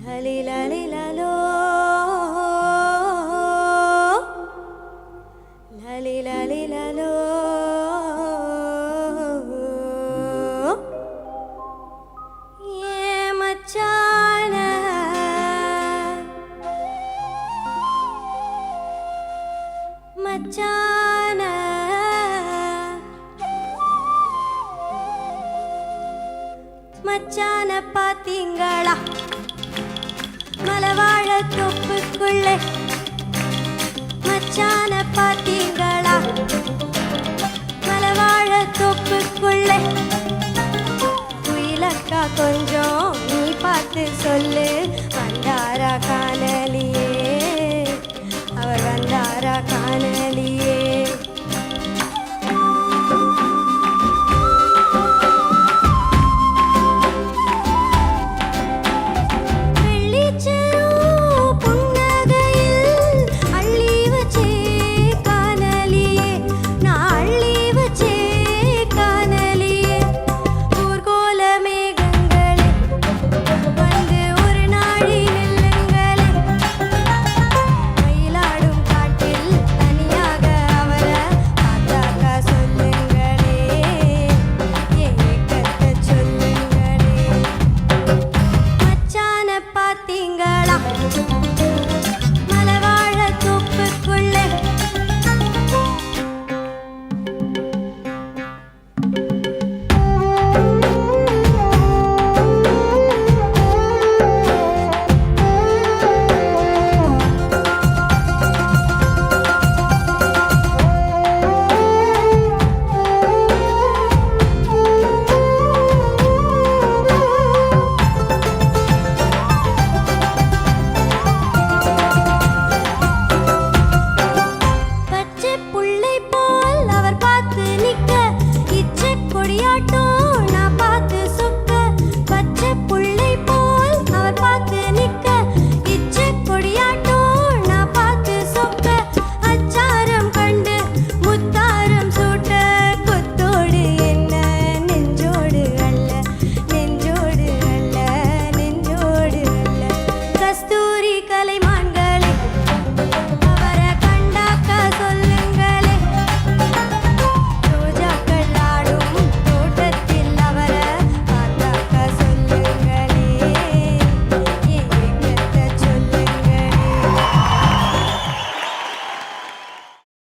லலி லலி லலோ லலி லலி லலோ மச்சான. மச்சான பாத்தீங்களா? மலவாழ தொப்புக்குள்ளே. மச்சான பாத்தீங்களா? மலவாழ தொப்புக்குள்ளே. குயிலக்கா கொஞ்சம் நீ பார்த்து சொல்லு. வந்தாரா காணலியே? அவர் வந்தாரா காண Thank you.